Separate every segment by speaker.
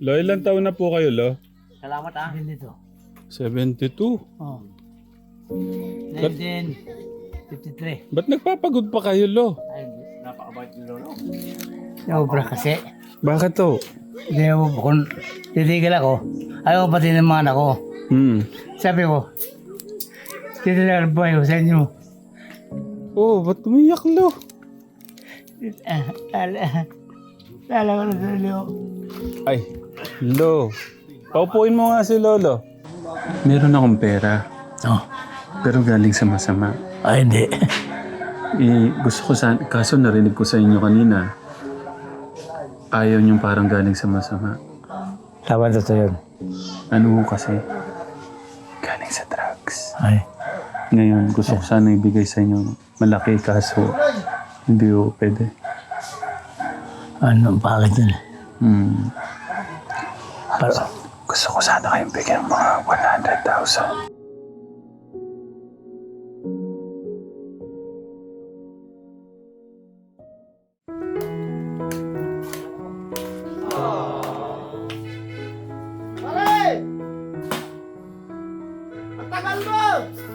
Speaker 1: Lo, ilan taon na po kayo, Lo?
Speaker 2: Salamat ah.
Speaker 3: Hindi to.
Speaker 1: 72.
Speaker 3: Oh. 1953.
Speaker 1: Ba't nagpapagod pa kayo, Lo?
Speaker 2: Ay, napakabait ni Lolo.
Speaker 3: Naubra kasi.
Speaker 1: Bakit to?
Speaker 3: Hindi mo kung titigil ako. Ayaw pati ng mga anak ko.
Speaker 1: Hmm.
Speaker 3: Sabi ko, titigil ang buhay ko sa inyo.
Speaker 1: Oh, ba't umiyak, Lo?
Speaker 3: Ah, Lala, lala ko na sa inyo.
Speaker 1: Ay, Lo. Paupuin mo nga si Lolo. Meron akong pera,
Speaker 3: Oh.
Speaker 1: pero galing sa masama.
Speaker 3: Ay, hindi.
Speaker 1: Eh, gusto ko sa... Kaso narinig ko sa inyo kanina. Ayaw niyong parang galing sa masama.
Speaker 3: Tama na to yun.
Speaker 1: Ano ho kasi? Galing sa drugs.
Speaker 3: Ay.
Speaker 1: Ngayon, gusto ko sana ibigay sa inyo malaki kaso hindi ho pwede.
Speaker 3: Ano, bakit yun?
Speaker 1: Hmm.
Speaker 3: Pero,
Speaker 1: Gusto ko sana kayong bigyan ng mga 100,000.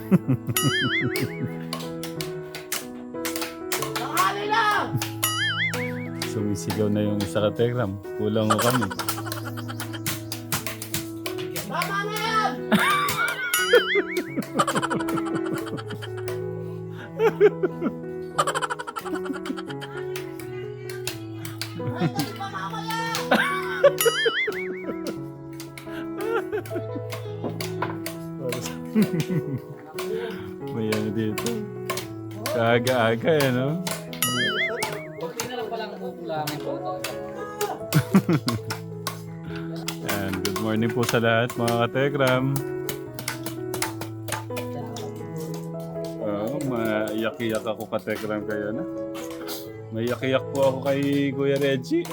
Speaker 1: Sumisigaw na yung ka Telegram. Kulang ko kami. May ano dito. Kaaga-aga eh, no? And good morning po sa lahat mga kategram. Oo, maiyak-iyak ako kategram kayo na. Maiyak-iyak po ako kay Kuya Reggie.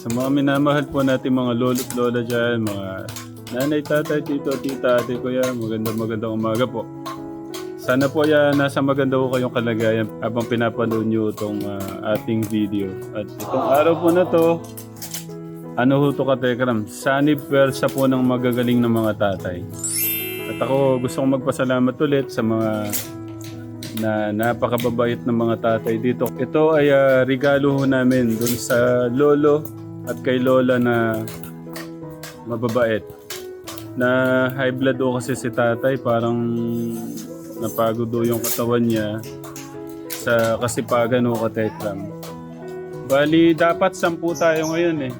Speaker 1: Sa mga minamahal po natin mga lolo at lola dyan, mga nanay, tatay, tito, tita, ate, kuya, magandang magandang umaga po. Sana po ya nasa maganda po kayong kalagayan habang pinapanood nyo itong ah, ating video. At itong araw po na to, ano ho to katekram? Sanib pwersa po ng magagaling ng mga tatay. At ako gusto kong magpasalamat ulit sa mga na napakababait ng mga tatay dito. Ito ay ah, regalo ho namin dun sa lolo at kay lola na mababait. Na high blood ho kasi si tatay parang napagod do yung katawan niya sa kasipagan o katekram. Bali, dapat sampu tayo ngayon eh.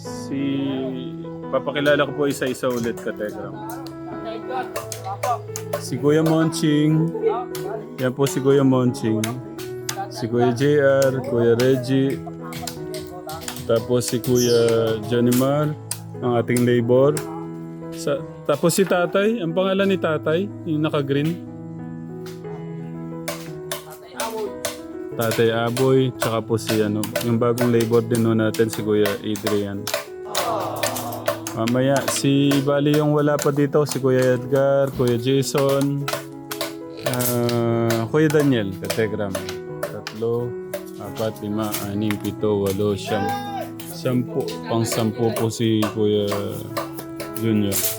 Speaker 1: Si... Papakilala ko po isa-isa ulit katekram. Si Kuya Monching. Yan po si Kuya Monching. Si Kuya JR, Kuya Reggie. Tapos si Kuya Janimar, ang ating labor. Sa, tapos si Tatay, ang pangalan ni Tatay, yung naka-green. Tatay Aboy, tsaka po si ano, yung bagong labor din no natin si Kuya Adrian. Mamaya, si Bali yung wala pa dito, si Kuya Edgar, Kuya Jason, ah, Kuya Daniel, kategram. Tatlo, apat, lima, anim, pito, walo, siyam. Sampu, pang sampu po si Kuya Junior.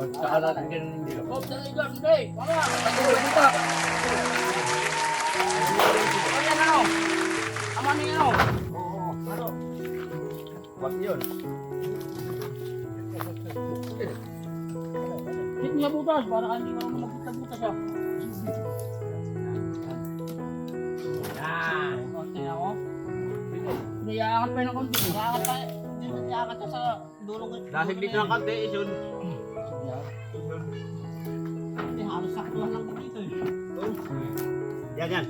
Speaker 2: Saka natin ganun hindi. Wag yun.
Speaker 4: Hit niya butas para hindi ka naman magbutas ah. Yan. Konti ako. Hindi, iaangat pa yun ng konti. Iaangat pa. Hindi, iaangat ka sa dulong.
Speaker 2: Nasiglit na ng kante, isun.
Speaker 4: Hindi, halos saktuhan lang ko dito eh.
Speaker 2: Yan, yan.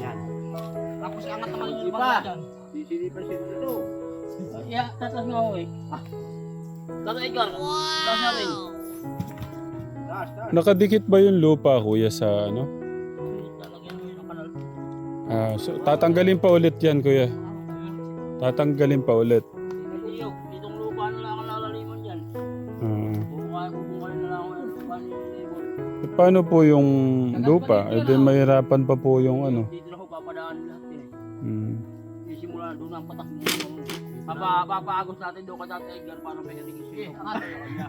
Speaker 2: Yan.
Speaker 4: Tapos angat naman yung
Speaker 2: Iba.
Speaker 4: dyan.
Speaker 2: Sisilipan siya dito.
Speaker 4: Yeah, tatas nga ako eh. Tatas Edgar. Tatas na rin.
Speaker 2: Taas, taas.
Speaker 1: Nakadikit ba yung lupa kuya sa ano?
Speaker 4: Mo.
Speaker 1: Ah, so, tatanggalin pa ulit yan kuya. Tatanggalin pa ulit. Paano po yung lupa? Eh di mahirapan pa po yung ano.
Speaker 4: Dito na ako papadaan lahat eh.
Speaker 1: Hmm.
Speaker 4: Isimula doon ang patak mo. Papa, papaagos natin doon ka dati Edgar para may irrigation. Eh, ang kanya.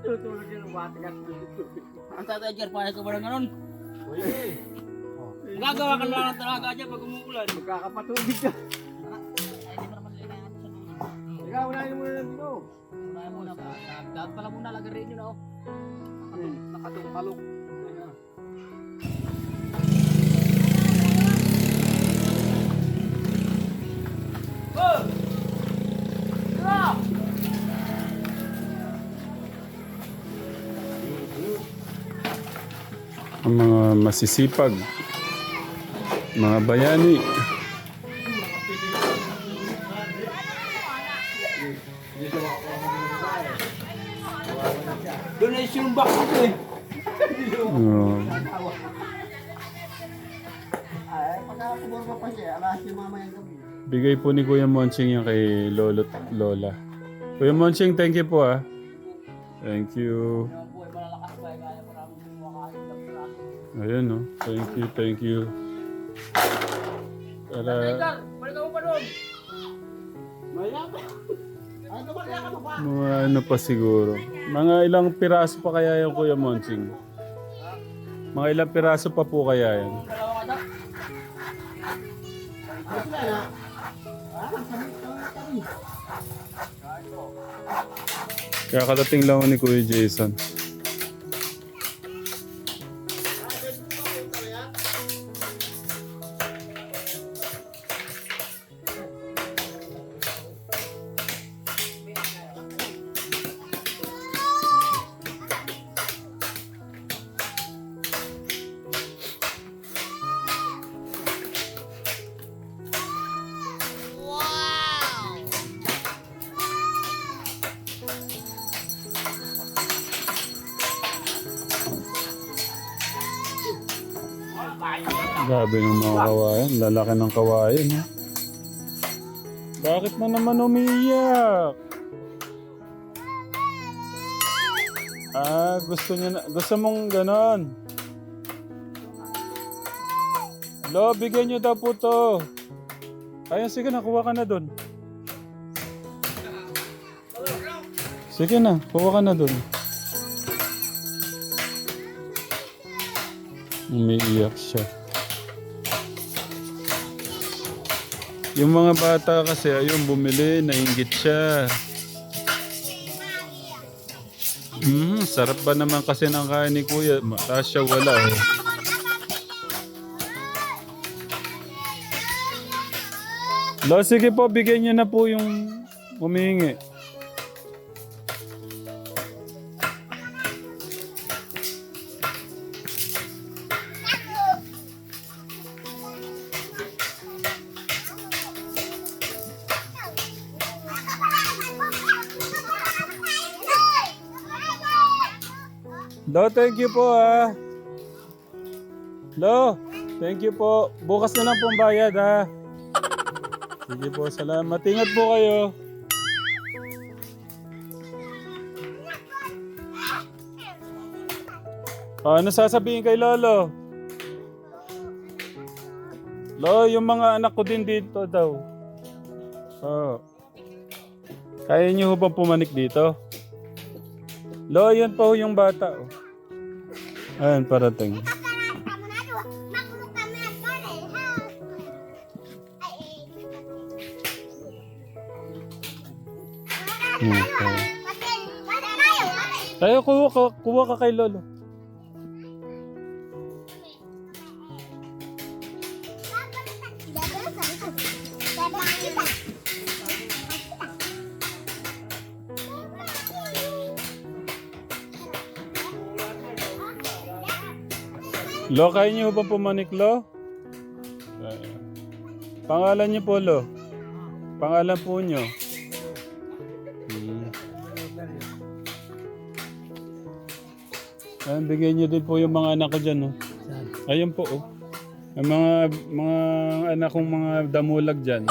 Speaker 2: Tutulog din ang bata yan.
Speaker 4: Ang tatay Edgar, paano ka ba ng ganun? Gagawa ka na lang ng talaga dyan pag umuulan.
Speaker 2: Magkakapatubig ka.
Speaker 4: Mo.
Speaker 2: Ikaw, unahin mo na lang dito.
Speaker 4: Unahin muna pa. Dapat pala muna lagarin yun ako.
Speaker 2: Nakatungkalok.
Speaker 1: Ang mga masisipag. Mga bayani. Bigay po ni Kuya Monching yan kay Lolo at Lola. Kuya Monching, thank you po ah. Thank you. Ayun no. Thank you, thank you.
Speaker 4: Pa.
Speaker 1: mga ano pa siguro. Mga ilang piraso pa kaya yung Kuya Monching? Mga ilang piraso pa po kaya yan? Kadating lang ni Kuya Jason. Lalaki ng kawayan. Ha? Bakit na naman umiiyak? Ah, gusto niya na, gusto mong ganon. Lo, bigyan niyo daw po to. Ayun, sige na, kuha ka na dun. Sige na, kuha ka na dun. Umiiyak siya. Yung mga bata kasi ayun bumili, nainggit siya. Hmm, sarap ba naman kasi ng kain ni Kuya? Mataas siya wala eh. Lo, sige po, bigyan niyo na po yung humihingi. Lo, thank you po ah. Lo, thank you po. Bukas na lang pong bayad ha. Sige po, salamat. Ingat po kayo. Ah, ano sasabihin kay Lolo? Lo, yung mga anak ko din dito daw. Oh. Kaya niyo ho bang pumanik dito? Lo, yun pa ho yung bata. Oh. Ayan, parating. Okay. Tayo, kuha ka, kuha ka kay Lolo. Lo, kaya niyo ba pumanik, Lo? Pangalan niyo po, Lo. Pangalan po niyo. Hmm. Ayan, bigay niyo din po yung mga anak ko dyan, oh. Ayun po, oh. Ang mga, mga anak kong mga damulag dyan.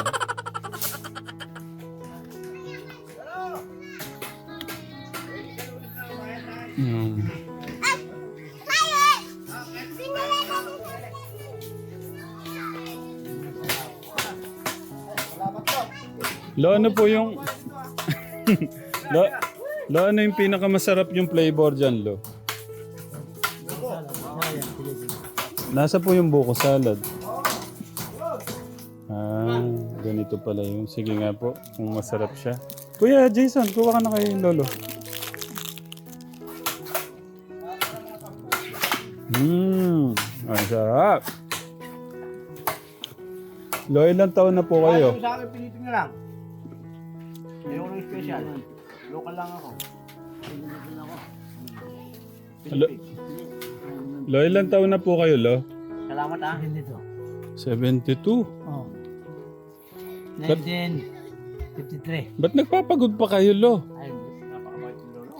Speaker 1: Ano po yung... lo, lo, ano yung pinakamasarap yung flavor dyan, Lo? Nasa po yung buko salad. Ah, ganito pala yung. Sige nga po, kung masarap siya. Kuya Jason, kuha ka na kay Lolo. Mmm, ang sarap. Lo, ilang taon na po kayo?
Speaker 2: Sa akin, pilitin na lang. Ayoko ng special. Local lang ako.
Speaker 1: Lo, lo ilang taon na po kayo, Lo?
Speaker 2: Salamat ah.
Speaker 3: Hindi to.
Speaker 1: 72.
Speaker 3: Oh. 1953.
Speaker 1: Ba't nagpapagod pa kayo, Lo?
Speaker 2: Ay, napakabait ni Lolo.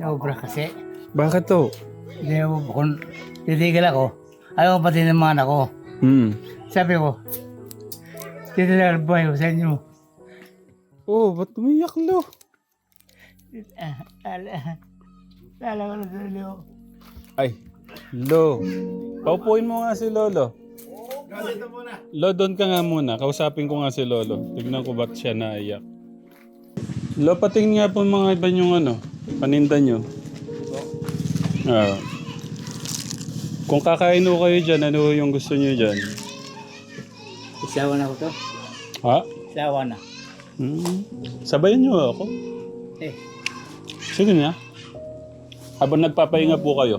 Speaker 3: Naubra kasi.
Speaker 1: Bakit to?
Speaker 3: Hindi mo, kung titigil ako, ayaw ko pati ng mga anak ko.
Speaker 1: Hmm.
Speaker 3: Sabi ko, titigil ang buhay ko sa inyo.
Speaker 1: Oh, ba't umiyak, Lo?
Speaker 3: Ah, ala, ala ko na sa inyo.
Speaker 1: Ay, Lo. Paupuin mo nga si Lolo. Lo, doon ka nga muna. Kausapin ko nga si Lolo. Tignan ko ba't siya naiyak. Lo, patingin nga po mga iba yung ano, paninda nyo. Ah. Kung kakain ho kayo dyan, ano yung gusto nyo dyan?
Speaker 3: Isawa na ko to.
Speaker 1: Ha?
Speaker 3: Isawa na.
Speaker 1: Hmm. Sabayan nyo ako.
Speaker 3: Eh,
Speaker 1: Sige na. Habang nagpapahinga po kayo.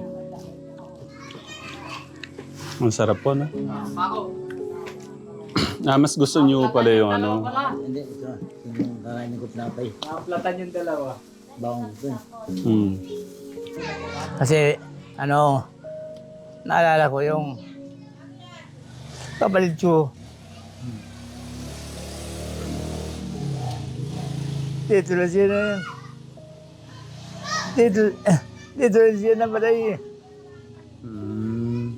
Speaker 1: Ang sarap po, no? Ah, mas gusto nyo pala yung ano.
Speaker 3: hindi, ito. Yung kakain ko pinapay.
Speaker 4: Nakaplatan yung dalawa.
Speaker 3: Bawang ko.
Speaker 1: Hmm.
Speaker 3: Kasi, ano, naalala ko yung kapalit ko. Dito na siya na Dito, dito na siya namatay. eh.
Speaker 1: Hmm.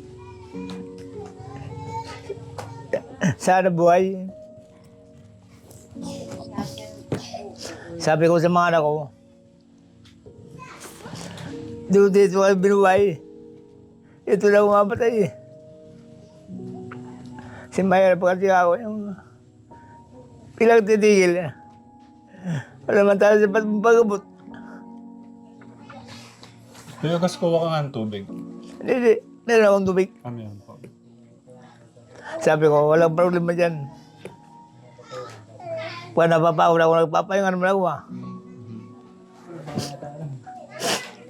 Speaker 3: Sana buhay. Sabi ko sa mga anak ko, dito dito kayo binuhay. Ito lang umamatay eh. Si Mayer pa kasi ako yung pilang titigil. Wala man tayo sa pagabot.
Speaker 1: Kuya, gas ko ka nga ng tubig.
Speaker 3: Hindi, hindi. Meron akong tubig.
Speaker 1: Ano yan po?
Speaker 3: Sabi ko, walang problema dyan. Pag napapaula ako, nagpapahinga naman ako ah.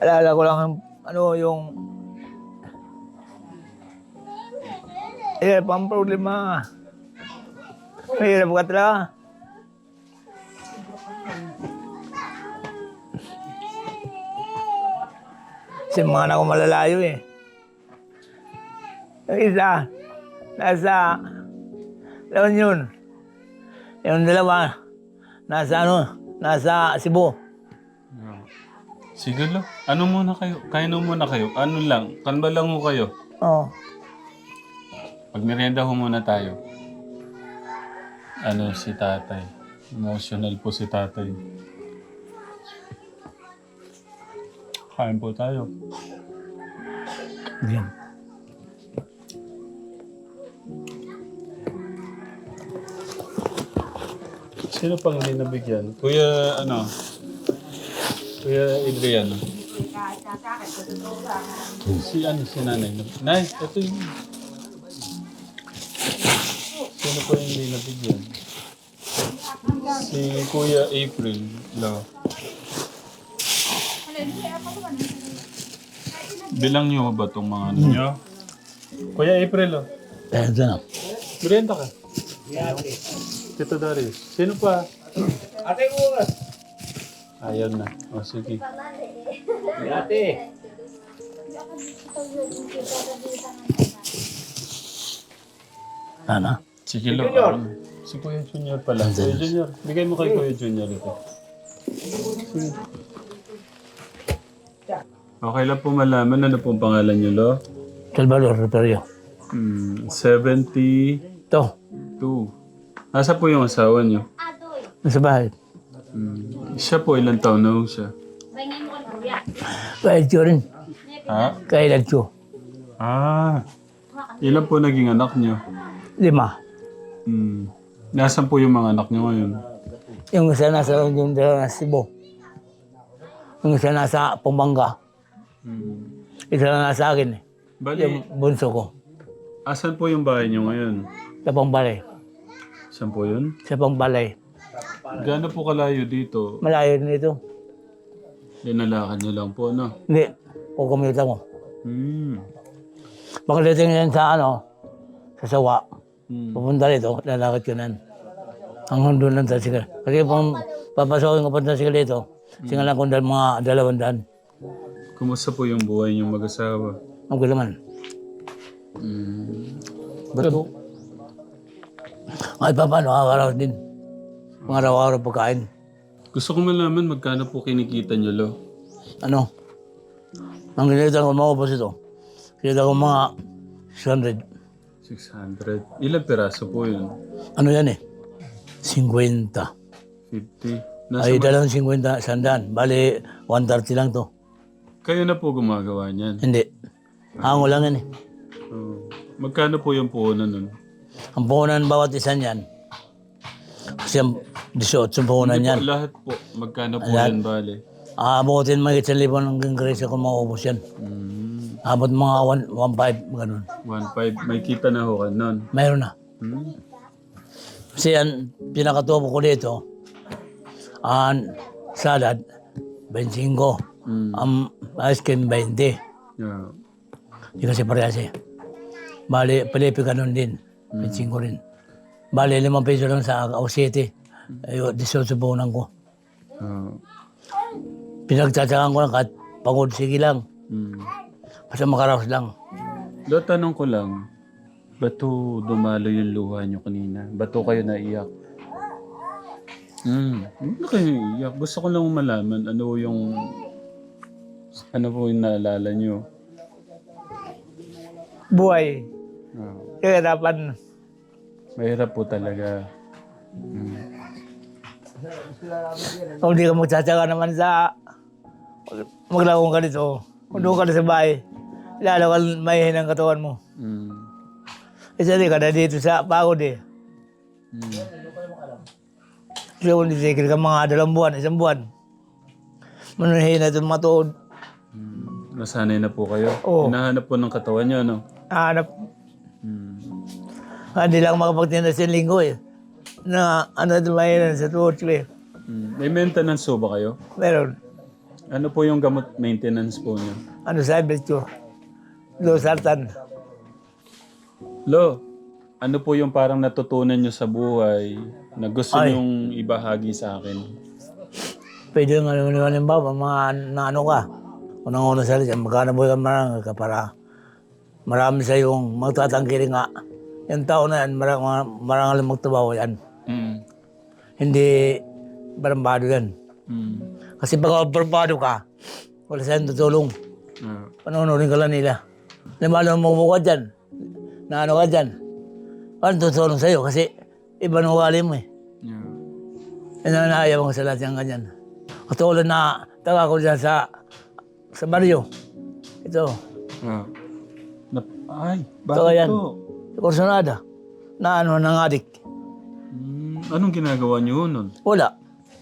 Speaker 3: Alala ko lang, ang- ano, yung... Eh, pang problema. Mahirap ka talaga. Kasi mga anak ko malalayo eh. Yung isa, nasa La Union. Yung dalawa, nasa ano, nasa Cebu.
Speaker 1: Sige lo. Ano muna kayo? Kain muna kayo. Ano lang? Kanba lang ho kayo.
Speaker 3: Oh.
Speaker 1: Pag merienda ho muna tayo. Ano si tatay? Emotional po si tatay. Kain po tayo.
Speaker 3: Yan.
Speaker 1: Sino pang hindi nabigyan? Kuya, ano? Kuya Adrian. Si ano, si nanay. Nay, ito yung... Sino pa yung hindi nabigyan? Si Kuya April. Lo. Bilang niyo ba itong mga ano niyo? Kuya April, oh.
Speaker 3: Eh, ito na.
Speaker 1: Merienda ka. Tito Darius. Sino pa?
Speaker 2: Ate ko!
Speaker 1: Ayan na. O sige.
Speaker 2: Ate!
Speaker 3: Ano?
Speaker 1: Sige, Lo. um, Si Kuya Junior pala. Kuya Junior. Bigay mo kay Kuya Junior ito. Sige. Okay lang po malaman ano pong pangalan niyo, Lo?
Speaker 3: Salvador Reperio.
Speaker 1: Hmm, 72.
Speaker 3: Ito,
Speaker 1: Nasa po yung asawa niyo?
Speaker 3: nasa bahay.
Speaker 1: Hmm. Siya po, ilang taon na ho siya?
Speaker 3: Kahit yun rin.
Speaker 1: Ha?
Speaker 3: Kahit yun.
Speaker 1: Ah. Ilan po naging anak niyo?
Speaker 3: Lima.
Speaker 1: Hmm. Nasaan po yung mga anak niyo ngayon?
Speaker 3: Yung isa nasa yung dalawa nasa Cebu. Yung isa nasa Pampanga.
Speaker 1: Hmm.
Speaker 3: Isa na nasa akin eh.
Speaker 1: Bali,
Speaker 3: Yung bunso ko.
Speaker 1: asan po yung bahay niyo ngayon?
Speaker 3: Sa Pangbalay.
Speaker 1: Saan po yun?
Speaker 3: Sa Pangbalay.
Speaker 1: Gaano po kalayo dito?
Speaker 3: Malayo nito.
Speaker 1: Linalakan niyo lang po, no?
Speaker 3: Hindi. Kukumita mo.
Speaker 1: Hmm.
Speaker 3: Pagdating yan sa ano, sa sawa,
Speaker 1: Hmm.
Speaker 3: pupunta rito, lalakad ko nan. Hanggang doon lang tricycle. Kasi kung papasokin ko pa ng tricycle dito, singalan ko dahil mga dalawang daan.
Speaker 1: Kumusta po yung buhay niyong mag-asawa?
Speaker 3: Ang gulaman.
Speaker 1: Hmm. Ba't po?
Speaker 3: Ay, pa paano, nakakaraos din. Mga araw-araw pagkain.
Speaker 1: Gusto ko malaman magkano po kinikita niyo, Lo?
Speaker 3: Ano? Ang ginita ko maubos ito. Kita ko mga 600.
Speaker 1: 600. Ilang piraso po yun?
Speaker 3: Ano yan eh? 50.
Speaker 1: 50. Nasa
Speaker 3: Ay, dalawang 50, sandaan. Bali, 130 lang to.
Speaker 1: Kayo na po gumagawa niyan.
Speaker 3: Hindi. Hango lang yan eh.
Speaker 1: Oh. Magkano po yung puhunan nun?
Speaker 3: Ang puhunan bawat isa niyan. Kasi ang 18 puhunan
Speaker 1: Hindi
Speaker 3: yan.
Speaker 1: po, lahat po. Magkano po yan, bale?
Speaker 3: Aabutin mga isang libo ng ganggresa kung maubos yan.
Speaker 1: Hmm.
Speaker 3: Abot mga 1.5, ganun.
Speaker 1: 1.5. May kita na ho ka nun.
Speaker 3: Mayroon na.
Speaker 1: Hmm.
Speaker 3: Kasi ang pinakatubo ko dito, ang salad, 25.
Speaker 1: Hmm.
Speaker 3: Ang ice cream, 20.
Speaker 1: Yeah.
Speaker 3: Hindi kasi parehas eh. Bali, Pilipi ganun din. 25 rin. Bali, 5 peso lang sa Agao City. Ayo, 18 puhunan ko.
Speaker 1: Ah.
Speaker 3: Pinagtsatsakan ko lang kahit pagod, sige lang.
Speaker 1: Hmm.
Speaker 3: Basta makaraos lang.
Speaker 1: Lo, tanong ko lang. Ba't to dumalo yung luha niyo kanina? Ba't kayo naiyak? Hmm. Na kayo iiyak. Gusto ko lang malaman ano yung... Ano po yung naalala niyo?
Speaker 3: Buhay.
Speaker 1: Ah.
Speaker 3: Kahirapan.
Speaker 1: Mahirap po talaga. Hmm.
Speaker 3: Kung di ka magtsatsaga naman sa maglakong ka dito, kung doon ka na sa bahay, lalo ka mahihin ang katawan mo.
Speaker 1: Hmm.
Speaker 3: Isa di ka na dito sa pagod eh.
Speaker 1: Hmm.
Speaker 3: So kung titigil ka mga dalawang buwan, isang buwan, manuhin na itong matuod.
Speaker 1: Nasanay na po kayo?
Speaker 3: Oo.
Speaker 1: Hinahanap po ng katawan niyo, no?
Speaker 3: Hanap.
Speaker 1: Hmm.
Speaker 3: Ah, Hindi lang makapagtinda sa linggo eh. Na ano mahihin sa tuhod ko eh.
Speaker 1: Hmm. May maintenance po ba kayo?
Speaker 3: Meron.
Speaker 1: Ano po yung gamot maintenance po niyo?
Speaker 3: Ano sa Belcho? Losartan.
Speaker 1: Lo, ano po yung parang natutunan nyo sa buhay na gusto
Speaker 3: Ay.
Speaker 1: nyong ibahagi sa akin?
Speaker 3: Pwede nga naman yung halimbawa, mga na ano ka. Unang-una sa lisan, magkano buhay ka marang ka para marami sa yung magtatangkili nga. Yung tao na yan, marang, marang alam magtrabaho yan.
Speaker 1: Mm.
Speaker 3: Hindi barambado yan.
Speaker 1: Mm.
Speaker 3: Kasi pag barambado ka, wala sa'yo tutulong.
Speaker 1: Ah.
Speaker 3: Panonoodin ka lang nila. Limalo mo mo ka dyan. Na ano ka dyan. Ano tutulong sa'yo? Kasi iba ng ugali mo eh.
Speaker 1: Yeah.
Speaker 3: Yan ang naayaw ko sa lahat yung ganyan. Katulad na taga ko dyan sa sa baryo. Ito,
Speaker 1: Ah. Nap- Ay,
Speaker 3: Ito
Speaker 1: bakit
Speaker 3: yan.
Speaker 1: to?
Speaker 3: sa Corsonada. Na ano, ng adik.
Speaker 1: Mm, anong ginagawa nyo nun?
Speaker 3: Wala.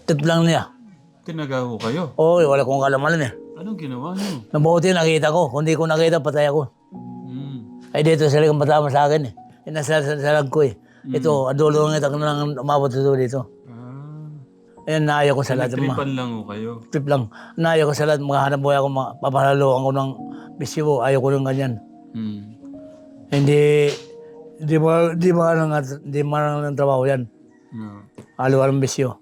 Speaker 3: Tip lang niya.
Speaker 1: Tinagaho kayo.
Speaker 3: Oo, wala kong kalamalan eh.
Speaker 1: Anong ginawa nyo?
Speaker 3: Nabuti nakita ko. Kung di ko nakita, patay ako.
Speaker 1: Mm.
Speaker 3: Ay dito sila kang patama sa akin eh. Yung nasa sa, sa lag ko eh. Ito, ang dulo ng itak na lang umabot ito dito.
Speaker 1: Ah.
Speaker 3: Ayan, naayaw ko sa lahat ng mga...
Speaker 1: Lang ho kayo.
Speaker 3: Trip lang. Naayaw ko sa lahat, mga hanap buhay ako, mga papahalaluan ko ng bisyo. Ayaw ko ng ganyan.
Speaker 1: Mm.
Speaker 3: Hindi, hindi mo, hindi mo, hindi mo ng trabaho yan.
Speaker 1: No.
Speaker 3: Halo ng bisyo.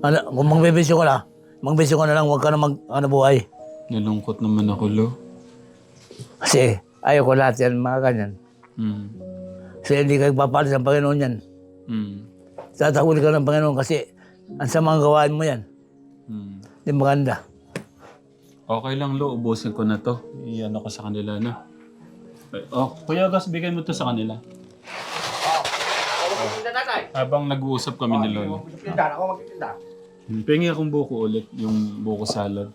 Speaker 3: Ano, kung magbibisyo ka na, magbisyo ka na lang, huwag ka na mag, ano buhay.
Speaker 1: Nalungkot naman ako, Lo.
Speaker 3: Kasi ayaw ko lahat yan, mga ganyan.
Speaker 1: Mm.
Speaker 3: Kasi hindi ka papalit ng Panginoon yan.
Speaker 1: Mm.
Speaker 3: Tatahuli ka ng Panginoon kasi ang samang gawain mo yan.
Speaker 1: Mm.
Speaker 3: Hindi maganda.
Speaker 1: Okay lang, Lo. Ubusin ko na to. Iyan ako sa kanila, no? Eh, Oh, Kuya Gus, bigay mo to sa kanila. Habang nag-uusap kami ni Lolo.
Speaker 2: Magtitinda, ako magtitinda.
Speaker 1: Hmm, Pengi akong buko ulit, yung buko salad.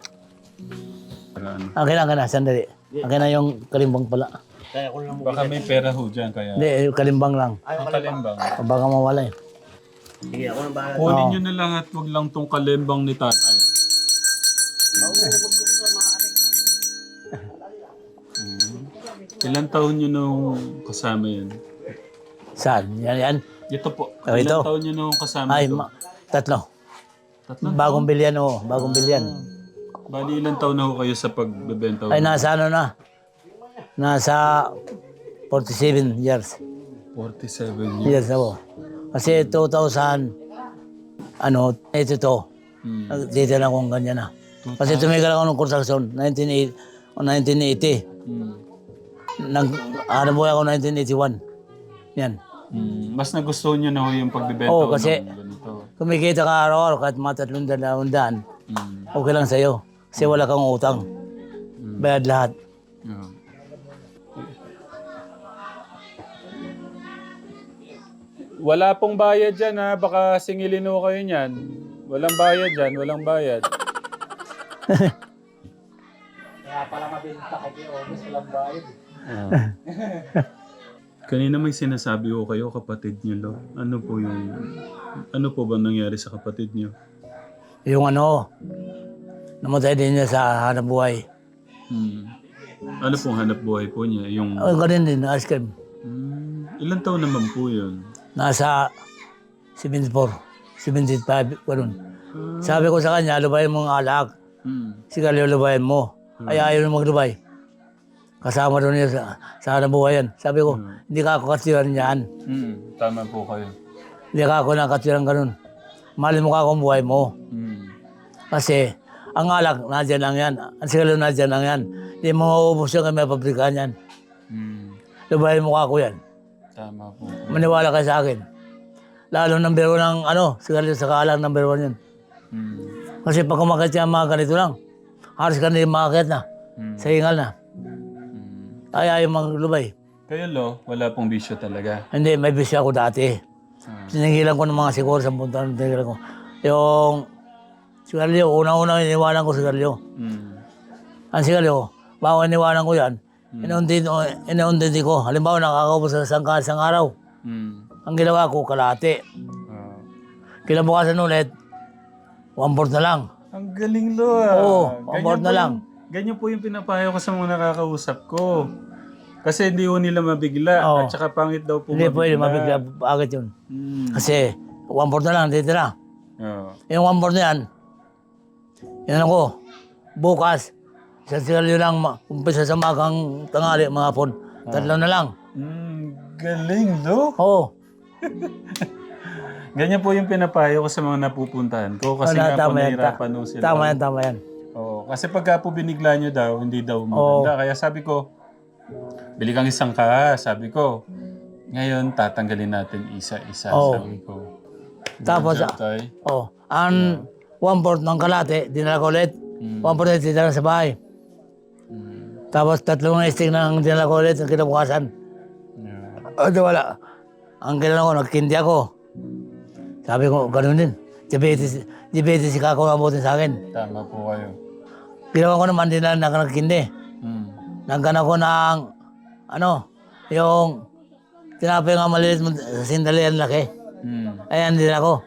Speaker 1: Para ano.
Speaker 3: Akin lang ka na, sandali. Akin na yung kalimbang pala.
Speaker 2: Kaya ko lang.
Speaker 1: Baka may pera ho dyan, kaya...
Speaker 3: Hindi, yung kalimbang lang.
Speaker 1: Ang kalimbang.
Speaker 3: Baka mawala eh.
Speaker 2: Sige, ako nang bahala.
Speaker 1: Kunin
Speaker 3: Oo.
Speaker 1: nyo na lang at wag lang tong kalimbang ni tatay. Hmm. Ilan taon nyo nung kasama yan?
Speaker 3: Saan? Yan, yan.
Speaker 1: Ito po.
Speaker 3: Oh, ito?
Speaker 1: Ilan taon nyo nung kasama
Speaker 3: Ay,
Speaker 1: ito?
Speaker 3: ma- tatlo.
Speaker 1: Tatlo?
Speaker 3: Bagong bilyan o, bagong bilyan.
Speaker 1: Bali, ilan taon na ho kayo sa pagbebenta? ho?
Speaker 3: Ay, nasa ano na? Nasa 47 years.
Speaker 1: 47 years.
Speaker 3: Years ako. Kasi 2000, ano, ito to.
Speaker 1: Hmm.
Speaker 3: Nagtitin akong ganyan na. Kasi tumigil ako ng construction, 1980. 1980.
Speaker 1: Hmm.
Speaker 3: Nag, ano buhay ako 1981. Yan.
Speaker 1: Hmm. Mas nagustuhan nyo na ho yung pagbebenta
Speaker 3: Oo, kasi-
Speaker 1: ng ganito.
Speaker 3: Kumikita ka araw-araw kahit mga tatlong dalawang daan,
Speaker 1: Hmm.
Speaker 3: okay lang sa'yo. Kasi wala kang utang. Bayad lahat.
Speaker 1: Yeah. Wala pong bayad dyan ha. Baka singilin ho kayo niyan. Walang bayad dyan. Walang bayad. Kanina may sinasabi ko kayo, kapatid niyo, Lo. Ano po yung... Ano po ba nangyari sa kapatid niyo?
Speaker 3: Yung ano, namatay din niya sa hanap buhay.
Speaker 1: Hmm. Ano pong hanap buhay po niya? Yung...
Speaker 3: Oh, ganun din, ice cream.
Speaker 1: Hmm. Ilan taon naman po yun?
Speaker 3: Nasa 74, 75, ganun. Sabi ko sa kanya, lubayin mo ang alak.
Speaker 1: Hmm.
Speaker 3: Sigarilyo lubayin mo. Ay ayaw na maglubay. Kasama doon niya sa, sa hanap buhay yan. Sabi ko, hindi ka ako katiran niyan.
Speaker 1: Hmm. Tama po kayo.
Speaker 3: Hindi ka ako nakatiran ganun. Malin mo ka akong buhay mo.
Speaker 1: Hmm.
Speaker 3: Kasi ang alak, nadyan lang yan. Ang sigarilyo, nadyan lang yan. Hindi mo mauubos yan kaya may pabrikan yan.
Speaker 1: Hmm.
Speaker 3: Lubayin mo ka ako yan.
Speaker 1: Tama po.
Speaker 3: Maniwala ka sa akin. Lalo number one ng ano, sigarilyo sa kaalang number one yan.
Speaker 1: Hmm.
Speaker 3: Kasi pag kumakit yan mga ganito lang, halos ka na yung makakit na.
Speaker 1: Hmm.
Speaker 3: Sa hingal na.
Speaker 1: Hmm.
Speaker 3: Ay ayaw maglubay.
Speaker 1: Kayo, Lo, wala pong bisyo talaga.
Speaker 3: Hindi, may bisyo ako dati.
Speaker 1: Ah.
Speaker 3: Tinigilan ko ng mga siguro sa punta ng tinigilan ko. Yung sigarilyo, unang-unang iniwanan ko sigarilyo.
Speaker 1: Hmm.
Speaker 3: Ang sigarilyo, bago iniwanan ko yan, inundi, inundi ko. Halimbawa, nakakaupo sa isang, isang araw.
Speaker 1: Hmm.
Speaker 3: Ang ginawa ko, kalate.
Speaker 1: Ah.
Speaker 3: Kinabukasan ulit, one fourth na lang.
Speaker 1: Ang galing, Lo. ah.
Speaker 3: Oo,
Speaker 1: Ganyan
Speaker 3: abort na
Speaker 1: po
Speaker 3: lang.
Speaker 1: yung- Ganyan po yung pinapayo ko sa mga nakakausap ko. Kasi hindi po nila mabigla.
Speaker 3: Oo.
Speaker 1: At saka pangit daw po
Speaker 3: Hindi pwede mabigla agad yun.
Speaker 1: Hmm.
Speaker 3: Kasi one fourth na lang, titira.
Speaker 1: Oo.
Speaker 3: Yung one fourth na yan, yan ako, bukas, isang sigarilyo lang, ma- umpisa sa magang tangali, mga hapon. Tatlo na lang.
Speaker 1: Hmm. Galing, Lo.
Speaker 3: Oo.
Speaker 1: Ganyan po yung pinapayo ko sa mga napupuntahan ko. Kasi
Speaker 3: Wala,
Speaker 1: nga po
Speaker 3: tama yan, ta-
Speaker 1: nung sila.
Speaker 3: Tama yan, tama yan.
Speaker 1: Oo. Kasi pagka po binigla nyo daw, hindi daw maganda. Kaya sabi ko, bili kang isang ka. Sabi ko, ngayon tatanggalin natin isa-isa.
Speaker 3: Oo.
Speaker 1: Sabi ko.
Speaker 3: Tapos,
Speaker 1: Diyan, tay.
Speaker 3: oh, ang one fourth ng kalate, dinala ko ulit.
Speaker 1: Mm.
Speaker 3: One fourth dinala sa bahay. Tapos tatlong stick ng dinala ko ulit ng kinabukasan.
Speaker 1: Yeah.
Speaker 3: O, di wala. Ang ginawa ko, nagkindi ako. Sabi ko, ganun din. Diabetes, diabetes si kako abutin sa akin.
Speaker 1: Tama po kayo.
Speaker 3: Ginawa ko naman din na nagkindi.
Speaker 1: Mm.
Speaker 3: Nagkana ko ng, ano, yung tinapay nga maliit mo sa sindali ang laki.
Speaker 1: Mm.
Speaker 3: Ayan din ako.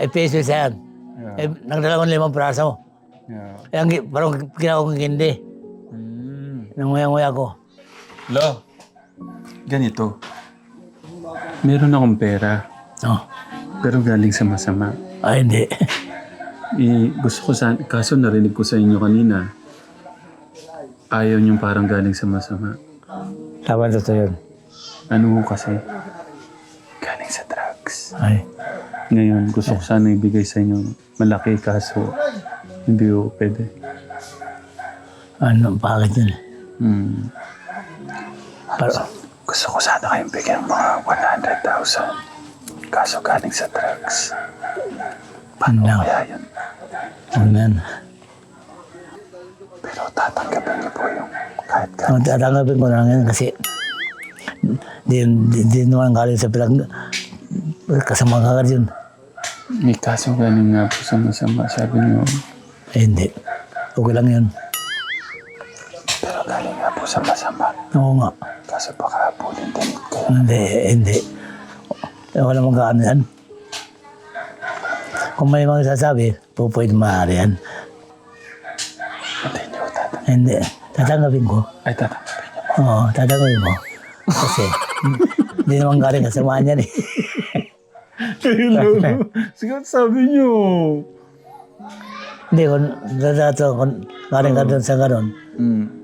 Speaker 3: Ay peso isa yan.
Speaker 1: Yeah.
Speaker 3: Eh, nagdala ko ng limang praso.
Speaker 1: Yeah.
Speaker 3: Ayan, parang ginawa kong hindi. Nanguya-nguya ko.
Speaker 1: Lo, ganito. Meron akong pera,
Speaker 3: Oh.
Speaker 1: pero galing sa masama.
Speaker 3: Ay, hindi.
Speaker 1: Eh, gusto ko sa, kaso narinig ko sa inyo kanina, ayaw niyong parang galing sa masama.
Speaker 3: Tama totoo yun.
Speaker 1: Ano ko kasi? Galing sa drugs.
Speaker 3: Ay.
Speaker 1: Ngayon, gusto ko sana ibigay sa inyo malaki kaso hindi ko pwede.
Speaker 3: Ano, bakit yun?
Speaker 1: Hmm.
Speaker 3: Para,
Speaker 1: Gusto ko sana kayong bigyan mga 100,000. Kaso galing sa drugs.
Speaker 3: paano na?
Speaker 1: Kaya yun.
Speaker 3: Yan?
Speaker 1: Pero tatanggapin niyo po yung kahit ka.
Speaker 3: Ang tatanggapin ko lang yan kasi di, di, di naman galing sa pinag... Kasama ka yun.
Speaker 1: May kaso galing nga po sa masama. Sabi niyo,
Speaker 3: Eh, hindi. Okay lang yun. Oo nga.
Speaker 1: Kaso baka habulin din kayo.
Speaker 3: Hindi, hindi. Eh, wala mong kaano yan. Kung may mga sasabi, po pwede maaari yan.
Speaker 1: Hindi niyo tatanggapin.
Speaker 3: Hindi. Tatanggapin ko.
Speaker 1: Ay, tatanggapin niyo.
Speaker 3: Oo, tatanggapin ko. Kasi, hindi naman galing kasamaan yan eh.
Speaker 1: Sige, sabi niyo.
Speaker 3: Hindi, kung dadato, kung galing ka doon sa ganon,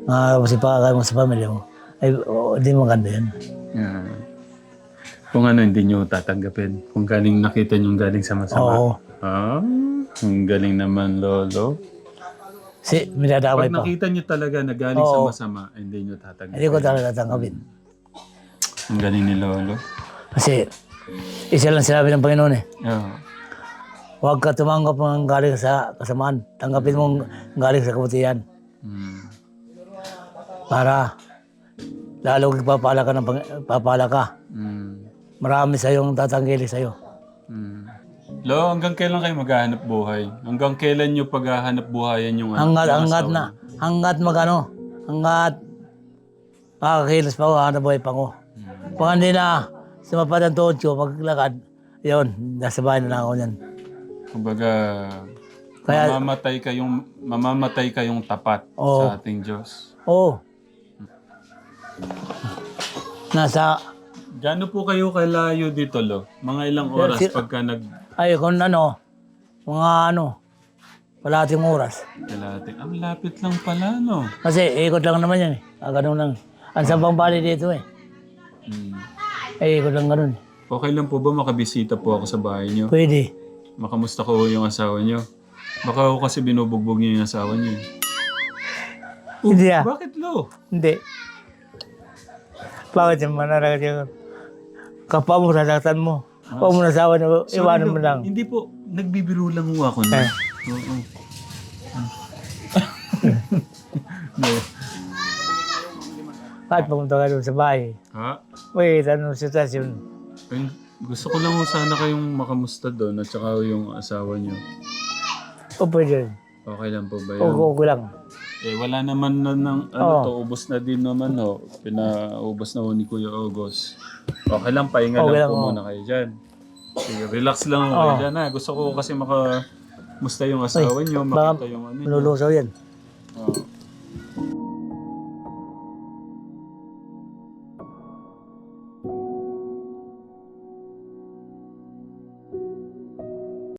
Speaker 3: mga kasi pakakain mo sa pamilya mo, ay, oh, hindi maganda yan.
Speaker 1: Yeah. Kung ano, hindi niyo tatanggapin. Kung galing nakita niyo galing sa masama.
Speaker 3: Oo.
Speaker 1: Ah, ang galing naman, Lolo.
Speaker 3: Si, minadamay
Speaker 1: Pag
Speaker 3: pa.
Speaker 1: nakita niyo talaga na galing sa
Speaker 3: Oo.
Speaker 1: masama, hindi niyo tatanggapin.
Speaker 3: Hindi ko talaga tatanggapin.
Speaker 1: Ang galing ni Lolo.
Speaker 3: Kasi, isa lang sinabi ng Panginoon eh.
Speaker 1: Oo.
Speaker 3: Huwag ka tumanggap ng galing sa kasamaan. Tanggapin mong galing sa kabutihan.
Speaker 1: Hmm.
Speaker 3: Para lalo papala ka ng pang- papala ka.
Speaker 1: Hmm.
Speaker 3: Marami sa yung tatanggili sa'yo.
Speaker 1: Hmm. Lo, hanggang kailan kayo maghahanap buhay? Hanggang kailan nyo paghahanap buhayan yung
Speaker 3: Hanggat,
Speaker 1: yung
Speaker 3: hanggat
Speaker 1: asawa
Speaker 3: na, hanggat magano, hanggat makakakilos pa ako, hanap buhay pa ako. Pag hindi na sumapad ang tuhod ko, maglakad, yun, nasa bahay na lang ako niyan.
Speaker 1: Kumbaga,
Speaker 3: Kaya-
Speaker 1: mamamatay kayong mamamatay kayong tapat
Speaker 3: Oo.
Speaker 1: sa ating Diyos.
Speaker 3: Oo. Nasa,
Speaker 1: Gaano po kayo kalayo dito, Lo? Mga ilang oras
Speaker 3: si-
Speaker 1: pagka nag...
Speaker 3: ay kung ano, mga ano, palating oras.
Speaker 1: Kalahati. Ang lapit lang pala, no?
Speaker 3: Kasi ikot lang naman yan eh. Ah, ganun lang. Ang sampang bali dito eh.
Speaker 1: Hmm.
Speaker 3: Eh, ikot lang ganun.
Speaker 1: Okay lang po ba makabisita po ako sa bahay niyo?
Speaker 3: Pwede.
Speaker 1: Makamusta ko yung asawa niyo? Baka ako kasi binubugbog niyo yung asawa niyo. eh.
Speaker 3: Hindi ah.
Speaker 1: Bakit, Lo?
Speaker 3: Hindi. Bakit yung manaragat yun? Kapwa mo, sasaktan mo. Huwag mo nasawa na iwanan mo lang.
Speaker 1: Hindi po. Nagbibiro lang ho ako na.
Speaker 3: Eh.
Speaker 1: Oo. no.
Speaker 3: Kahit pumunta ka doon sa bahay.
Speaker 1: Ha?
Speaker 3: Wait, ano sitwasyon?
Speaker 1: Ay, gusto ko lang ho sana kayong makamusta doon at saka yung asawa niyo.
Speaker 3: O pwede rin.
Speaker 1: Okay lang po ba
Speaker 3: O,
Speaker 1: yun?
Speaker 3: okay lang.
Speaker 1: Eh, wala naman na ng ano
Speaker 3: Oo.
Speaker 1: to, ubos na din naman ho. Pinaubos na ho ni Kuya August. Okay lang, pahinga
Speaker 3: Okay
Speaker 1: lang
Speaker 3: lang,
Speaker 1: po
Speaker 3: oo.
Speaker 1: muna kayo dyan. Sige, relax lang ho kayo
Speaker 3: Oo.
Speaker 1: dyan ha. Gusto ko kasi maka... Musta yung asawa niyo,
Speaker 3: baka
Speaker 1: makita yung ano. niyo.
Speaker 3: Malulusaw yan.